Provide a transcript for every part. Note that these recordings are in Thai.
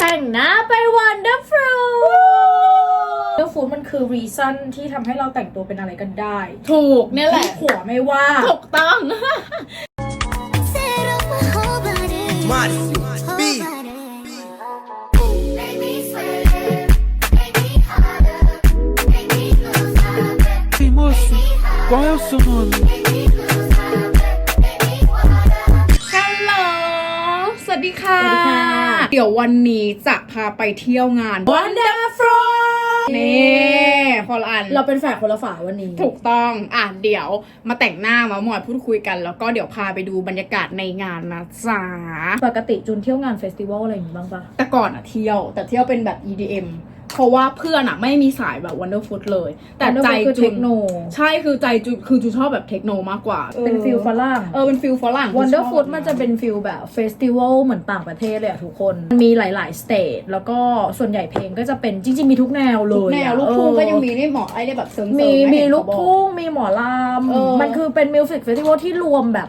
แต่งหน้าไป Wonderful Wonderful มันคือ reason ที่ทำให้เราแต่งตัวเป็นอะไรกันได้ ถูกเนี่ยแหละหัวไม่ว่า ถูกต้อง Set up my whole body. Modesty, Whole beat. body. Make me sweat, make me harder, make me lose my breath, Ei, moço, qual é o seu nome? make me lose my breath, make me water. ฮัลโหล สวัสดีค่ะ สวัสดีค่ะ เดี๋ยววันนี้จะพาไปเที่ยวงาน Wonderful นี่พอลอัน เราเป็นแฝดคนละฝาวันนี้ ถูกต้องอะเดี๋ยวมาแต่งหน้ามามอยพูดคุยกัน แล้วก็เดี๋ยวพาไปดูบรรยากาศในงานนะจ๊ะปกติจุนเที่ยวงานเฟสติวัลอะไรอย่างงี้บ้างปะแต่ก่อนอะเที่ยว แต่เที่ยวเป็นแบบ EDM เพราะว่าเพื่อนอะไม่มีสายแบบ Wonderfoot เลย แต่ใจ Wonderful คือจุเทนคโน ใช่คือใจจุนคือจุนชอบแบบเทคโนมากกว่าเป็นฟิลฝรั่งเออเป็นฟิลฝรั่ง Wonderfood มันจะเป็นฟิลแบบเฟสติวัลเหมือนต่างประเทศเลยอะทุกคนมันมีหลาย ๆ สเตจแล้วก็ส่วนใหญ่เพลงก็จะเป็นจริง ๆ มีทุกแนวเลทุกยแนวอะลูกทุ่งเออก็ยังมีนี่หมอไอ้เนี่ยแบบเสริมๆมีนะมีเห็นลูกเขาบอกทุ่งมีหมอลเออำมันคือเป็นมิวสิกเฟสติวัลที่รวมแบบ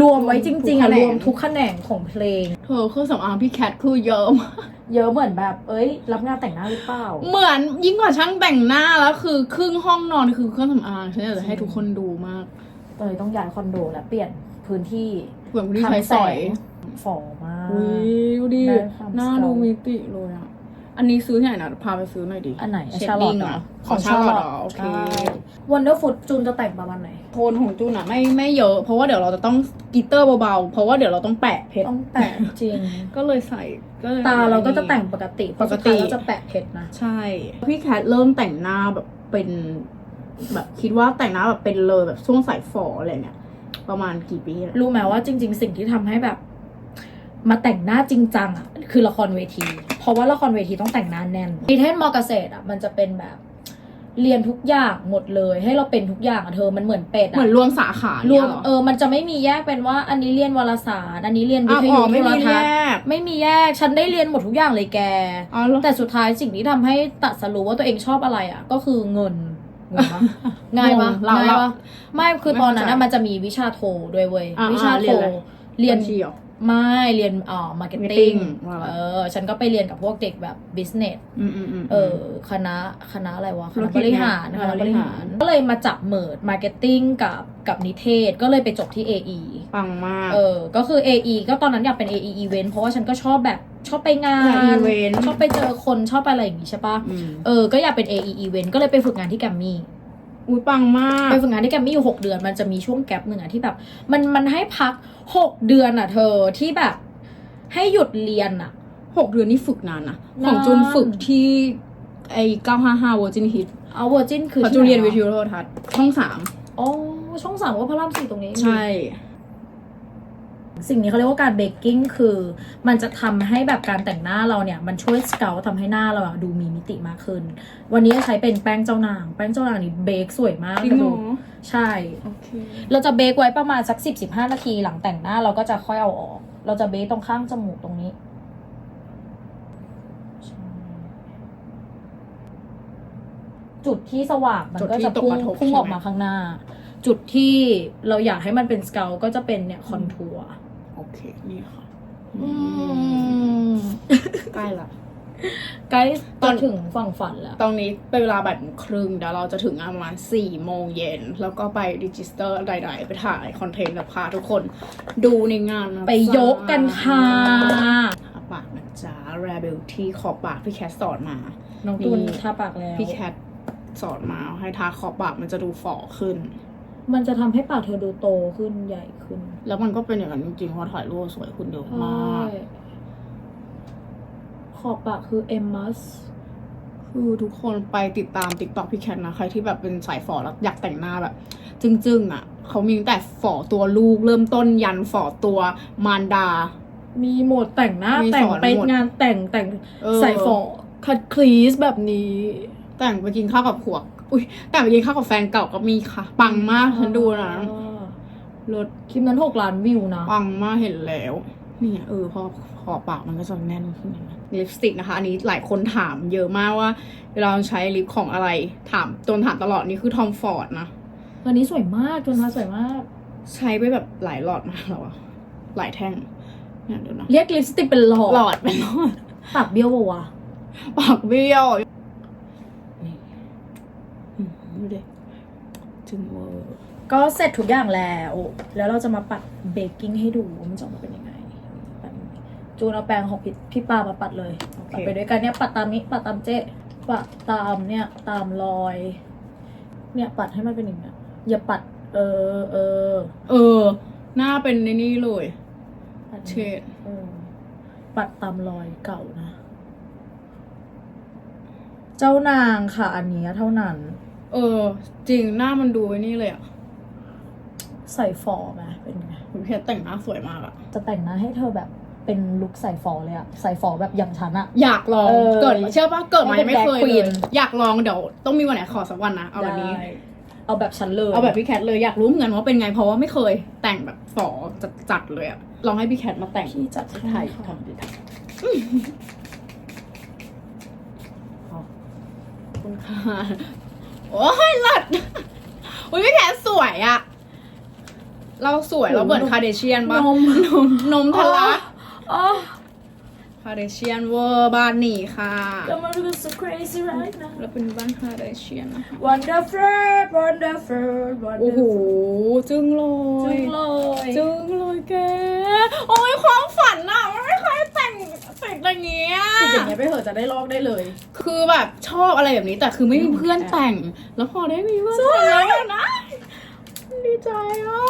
รวมไว้จริง ๆอะทุกแขนงรวมทุกแขนงของเพลง เธอเครื่องสำอางพี่แคทคือเยอะมากเยอะเหมือนแบบ เอ้ย รับงานแต่งหน้าหรือเปล่า เหมือนยิ่งกว่าช่างแต่งหน้าแล้วคือ ครึ่งห้องนอนคือเครื่องสำอางฉันอยากจะให้ทุกคนดูมากเลยต้องย้ายคอนโดและเปลี่ยนพื้นที่เหมือนที่ใช้สอยฝ่อมากอุ้ยดูดิได้ความหน้าสวยดูมิติเลยอะ อันนี้ซื้อที่ไหนนะพาไปซื้อหน่อยดิ อันไหนเชดชาลอดิ้ตงเหรออะของชาลอตเหรอโอเควันเดอร์ฟูดจูนจะแต่งประมาณไหน โทนของจูนอะไม่ไม่เยอะ เพราะว่าเดี๋ยวเราจะต้องกลิตเตอร์เบาๆ เพราะว่าเดี๋ยวเราต้องแปะเพชร ต้องแปะจริง ก็เลยใส่ก็เลยตาเราก็จะแต่งปกติปกติเพราะสุดท้ายเราจะแปะเพชรนะ ใช่ พี่แคทเริ่มแต่งหน้าแบบเป็นแบบคิดว่าแต่งหน้าแบบเป็นเลยแบบช่วงสายฝออะไรเนี่ยประมาณกี่ปีอะรู้ไหมว่าจริง ๆ สิ่งที่ทำให้แบบ มาแต่งหน้าจริงจังอะคือละครเวที เพราะว่าละครเวทีต้องแต่งหน้าแน่นดีเทนมอเกษตรอะมันจะเป็นแบบเรียนทุกอย่างหมดเลย ให้เราเป็นทุกอย่างอะเธอมันเหมือนเป็ดเหมือนอะรวมสาขารวมเนี่ยหรอเออมันจะไม่มีแยกเป็นว่าอันนี้เรียนวารสารอันนี้เรียนวิอะทอ๋ยุอไม่โทรมีทัแยศน์กไม่มีแยกฉันได้เรียนหมดทุกอย่างเลยแกอ๋อแล้วแต่สุดท้ายสิ่งที่ทำให้ตัดสรู้ว่าตัวเองชอบอะไรอะ ก็คือเงินงงปะง่ายปะงงเราง่ายเราปะไม่คือไม่ตอนนั้นเข้านะใจมันจะมีวิชาโทด้วยเว้ยอ่าวิชาอ่าเรีโทยนอะไร เรียน บัญชีเหรอ ไม่เรียนอ่ามาร์เก็ตติ้ง Marketing ว่า เออ ฉันก็ไปเรียนกับพวกเด็กแบบบิสเนส อืมอืมอืม เออคณะคณะอะไรวะคธุณะรกิบจริหารไงคณะบบริริหาหารรก็เลยมาจับเมิร์ดมาร์เก็ตติ้งกับกับนิเทศก็เลยไปจบที่ AE ปังมากเออ ก็คือ AE ก็ตอนนั้นอยากเป็น AE event เพราะว่าฉันก็ชอบแบบชอบไปงานงาน event ชอบไปเจอคนชอบไปอะไรอย่างงี้ใช่ปะ อืม เออ ก็อยากเป็น AE event ก็เลยไปฝึกงานที่แกรมมี่ อุ้ยปังมากไปฝึกงานที่แกรมมี่อยู่หกเดือน มันจะมีช่วงแกลบหนึ่งอะที่แบบ มันมันให้พักหกเดือนอะเธอที่แบบ ให้หยุดเรียนอะหกเดือนนี่ฝึกนานนะนานของจูนฝึกที่ ไอ้955 Virgin Hit เอาเวอร์จินคือของที่จูนเรียนไหะวิทยุโทรทัศน์ช่องสามอ๋อช่องสามว่าพระรามสี่ตรงนี้ ใช่ สิ่งนี้เขาเรียกว่าการเบกกิ้งคือ มันจะทำให้แบบการแต่งหน้าเราเนี่ย มันช่วยสเกลทำให้หน้าเราอะดูมีมิติมากขึ้น วันนี้จะใช้เป็นแป้งเจ้านาง แป้งเจ้านางนี่เบคสวยมากจริงเหรอดูใช่โอเคเราจะเบคไว้ประมาณสักสิบสิบห้านาทีหลังแต่งหน้าเราก็จะค่อยเอาออก เราจะเบคตรงข้างจมูกตรงนี้ใช่จุดที่สว่างมันจุดก็ที่จะตกพุ่งกระทบพุ่งใช่ไหมออกมาข้างหน้า จุดที่เราอยากให้มันเป็นสเกลก็จะเป็นเนี่ยคอนทัวร์โอ เคนี่ค่ะอืมใกล้ละใกล้ตอนจะถึงฝั่งฝันแล้วตรงนี้เป็นเวลาบ่ายโมงครึ่งเดี๋ยวเราจะถึงประมาณสี่โมงเย็น แล้วก็ไปดิจิสเตอร์ใดๆ ไปถ่ายคอนเทนต์แบบพาทุกคนดูในงานนะไปยกกันค่ะทาปากนะจ๊ะแรเบลที่ขอบปากพี่แคทสอนมา น้องตูนนี่ทาปากแล้ว พี่แคทสอนมาให้ทาขอบปากมันจะดูฝ่อขึ้น มันจะทำให้ปากเธอดูโตขึ้นใหญ่ขึ้นแล้วมันก็เป็นอย่างนั้นจริงๆเพราะถ่ายรูปสวยขึ้นเยอะมากขอบปากคือเอมมัส คือทุกคนไปติดตามติ๊กต็อกพี่แคทนะ ใครที่แบบเป็นสายฝ่อแล้วอยากแต่งหน้าแบบ จึ้งๆอะ เขามีตั้งแต่ฝ่อตัวลูก เริ่มต้นยันฝ่อตัวมารดา มีโหมดแต่งหน้า มีแต่สงอนไปหมด งานแต่งแต่งเออใส่ฝอคัดคลีสแบบนี้ แต่งไปกินข้าวกับผัว อุ้ยแต่งไปกินข้าวกับแฟนเก่าก็มีค่ะ ปังมากฉันดูนะอ่ารถคลิปนั้นหกล้านวิวนะ ปังมากเห็นแล้วเนี่ยเออพอขอบปากมันก็จะแน่นขึ้นลิปสติกนะคะ อันนี้หลายคนถามเยอะมากว่าเวลาเราใช้ลิปของอะไรถามจนถามตลอดนี่คือทอมฟอร์ดนะวันนี้สวยมากจนมาสวยมาก ใช้ไปแบบหลายหลอดมากแล้วอะหลายแท่งเนี่ยเดี๋ยวนะเรียกลิปสติกเป็นหลอดหลอดเป็นหลอดปากเบี้ยวปะวะปากเบี้ยวนี่อืมดูดิ จึงเวอร์ก็เสร็จทุกอย่างแล้ว แล้วเราจะมาปัดเบกกิ้งให้ดูว่ามันจะออกมาเป็นยังไงแบบนี้จูนเอาแปรงของพี่พี่ปามาปัดเลยปัดไปด้วยกันเนี่ยปัดตามนี้ปัดตามเจ๊ปัดตามเนี่ยตามรอย เนี่ยปัดให้มันเป็นอย่างเงี้ยอย่าปัด เออเออเออ หน้าเป็นในนี่เลย ปัดเชนี้ดเออปัดตามรอยเก่านะ เจ้านางค่ะอันเนี้ยเท่านั้น เออ จริงหน้ามันดูไอ้นี่เลยอะใส่ฟอไหมเป็นไงคุณเพชรแต่งหน้าสวยมากอะจะแต่งหน้าให้เธอแบบเป็นลุคใส่ฟอเลยอะใส่ฟอแบบอย่างฉันอะ อยากลองเออเกิดเชื่อปะเกิดมายังไม่เคยให้เป็นเล drag ย queen อยากลองเดี๋ยวต้องมีวันไหนขอสักวันนะเอาวันนี้ ได้เอาแบบฉันเลยเอาแบบพี่แคทเลยอยากรู้เหมือนกันว่าเป็นไงเพราะว่าไม่เคยแต่งแบบฝอจัดจัดๆเลยอะลองให้พี่แคทมาแต่งพี่จัดไทให้ยค่ะทำดีทำขอบคุณค่ะ โอ้ยหลัดอุ้ยพี่แคทสวยอะเราสวยเราเหมือนคาเดเชียนปะนมนมนมทะลักอ๋อ คาเดเชียนเวอร์บ้านหนีค่ะแล้วมันก็ so crazy right now แล้วเป็นบ้านคาเดเชียนนะคะ wonderful wonderful โอ้โห wonderful จึงเลจึยงเลย จึงเลยแก โอ้ยความฝันอะ เงี้ยไปเถอะจะได้ลอกได้เลย คือแบบชอบอะไรแบบนี้แต่คือไม่มีเพื่อนแต่ง แล้วพอได้มีเพื่อนแต่งแล้วนะดีใจอะ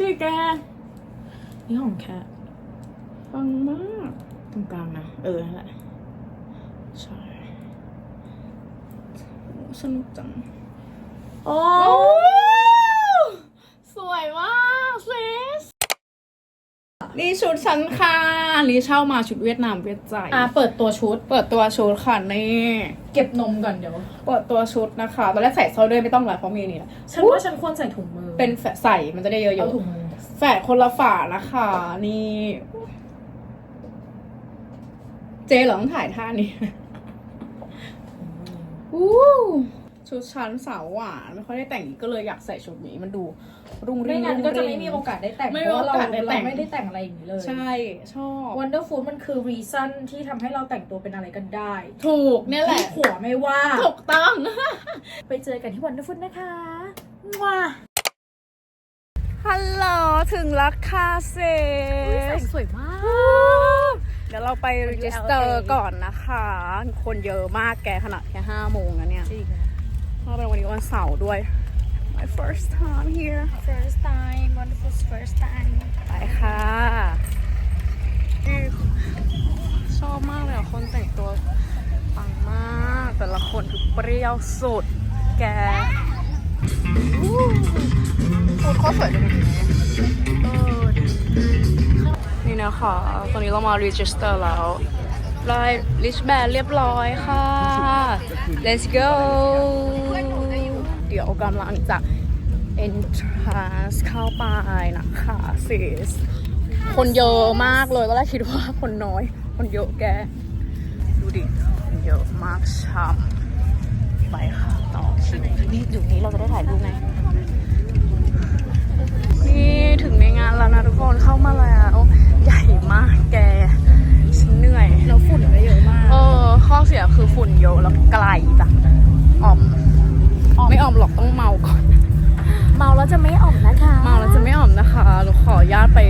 ดีแก นี่ของแคทฟังมากตรงกลางนะเออนั่นแหละใช่โอ้สนุกจังโอ้ โอ้สวยมากซิส นี่ชุดฉันค่ะนี่เช่ามาชุดเวียดนามเวียดใจ อะเปิดตัวชุด เปิดตัวชุดค่ะนี่เก็บนมก่อนเดี๋ยว เปิดตัวชุดนะคะ ตอนแรกใส่สร้อยด้วยไม่ต้องหรอกเพราะมีนี่แหละฉันว่าฉันควรใส่ถุงมือเป็นแฝดใส่มันจะได้เยเอาอะถุงมือๆแฝดคนละฝานะคะ นี่ เจเหรอต้องถ่ายท่านี้อู้ชุดชั้นสาวหวานไม่ค่อยได้แต่งก็เลยอยากใส่ชุดนี้มันดู รุ่งริ่ไม่งงั้นก็จะรุ่งไม่ริ่งมีโอกาสได้แต่งไม่เพมีราะว่าเราโอกาสได้แต่เราง ไม่ได้แต่งอะไรอย่างนี้เลยใช่ชอบ Wonderful มันคือ reason ที่ทำให้เราแต่งตัวเป็นอะไรกันได้ถูกเนี่ยแหละ ที่ผัวไม่ว่า ถูกต้อง ไปเจอกันที่ Wonderful นะคะว้าฮัลโหลถึงแล้วค่ะเซสวยมาก เดี๋ยวเราไปรีจิสเตอร์ก่อนนะคะ คนเยอะมากแกขนาดแค่ห้าโมงนะเนี่ยจริง เพราะเป็นวันนี้วันเสาร์ด้วย my first time here first time Wonderful first time ไปค่ะชอบมากเลยอะ คนแต่งตัวปังมาก แต่ละคนคือเปรี้ยวสุด แกพูดเขาสวยจังเลยเออดีนี่นะคะตอนนี้เรามา register แล้วได้ list band เรียบร้อยค่ะ let's go เดี๋ยวกำลังจะ entrance เข้าไปนะคะซิสคนเยอะมากเลยตอนแรกคิดว่าคนน้อย คนเยอะแก ดูดิคนเยอะมากช้ำไปค่ะ ต่อคิวนี่อยู่นี้เราจะได้ถ่ายรูปไงนี่ถึงในงานแล้วนะทุกคนเข้ามาแล้ว ใหญ่มากแกฉันเหนื่อย แล้วฝุ่นก็เยอะมาก เออ ข้อเสียคือฝุ่นเยอะแล้วไกลจ้ะอ่อม ไม่อ่อมหรอกต้องเมาก่อน เมาแล้วจะไม่อ่อมนะคะ เมาแล้วจะไม่อ่อมนะคะหนูขออนุญาตไป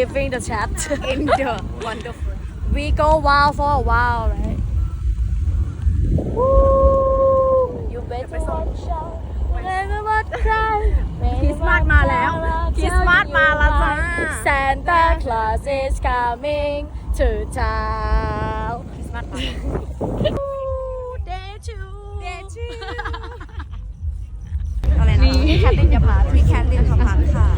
leaving the chat in the wonderful we go wild for a while right you better watch out never but cry คริสต์มาสมาแล้วคริสต์มาสมาแล้วจ้า Santa Claus is coming to town คริสต์มาสมา day two day two อะไรนะแคทลินยาพาพี่แคทลินทพัฒน์ค่ะฝากติดตามนี้ฝากติดตามนี้ชาแนลแมคคอรี่ด้วยนะ